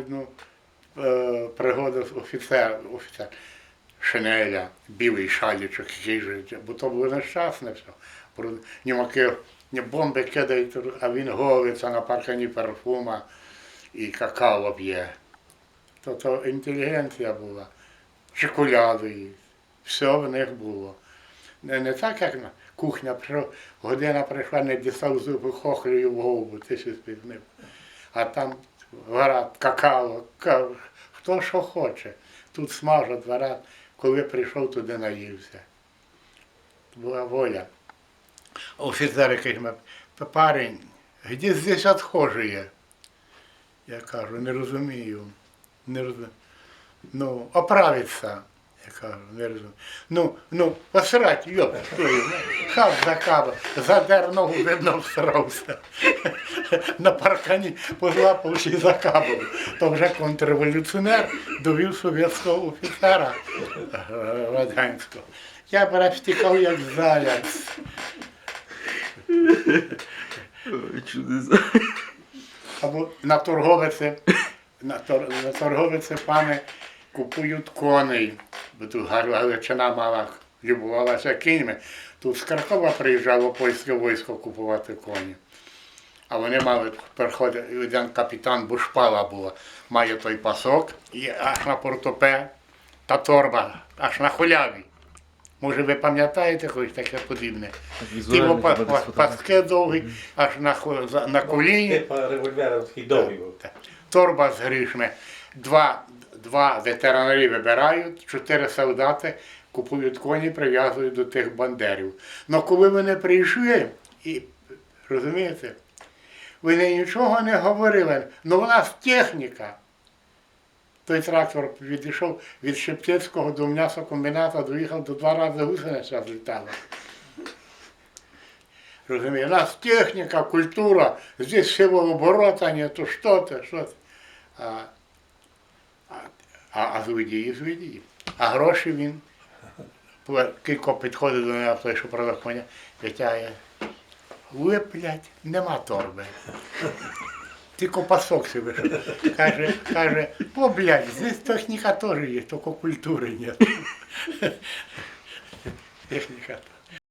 одну е, пригоду офіцер, офіцер шинеля, білий шалічок, же, бо то було нещасне все. Німаки бомби кидають, а він голиться на паркані парфума і какао п'є. То, то інтелігенція була, шоколади, все в них було. Не, не так, як кухня година прийшла, не дістав зуби хохлею в голову, ти ще спізнив. А там гора какао, хто що хоче. Тут смажать варат, коли прийшов, туди наївся. Була воля. Офіцер «Та парень, де здесь отхожие? Я кажу, не розумію. Не розумію. Ну, оправиться. Я кажу, не розумію. Ну, ну, посрать, йоп, твою, ну, хап закава, задер ногу, видно, всрався. На паркані позлапавши і закапав. То вже контрреволюціонер довів совєтського офіцера е, радянського. Я бере втікав як заяць. Або на торговиці, на, тор, на торговиці пани купують коней, бо тут Галичина мала любувалася кіньми. Тут з Кракова приїжджало польське військо купувати коні. А вони мали приходить, один капітан Бушпала була, має той пасок, і аж на портопе та торба, аж на хуляві. Може, ви пам'ятаєте щось таке подібне? Ті паски довгі, аж на, на коліні. Типа револьвера такий довгий був. Торба з грішми. Два, два ветеранари вибирають, чотири солдати купують коні, прив'язують до тих бандерів. Ну коли вони прийшли, і розумієте, вони нічого не говорили. Ну у нас техніка. Той трактор відійшов від Шептицького до м'ясокомбіната, доїхав до два рази гусениця злітала. Розумієте, у нас техніка, культура, здесь силооборота нет, то що ти, що ти. А, а, зведії, зведії. А гроші він, кілько підходить до мене, той, що продав коня, витягає. Ви, блядь, нема торби. Тільки пасок себе. Каже, каже, о, блядь, здесь техніка теж є, тільки культури нет. Техніка.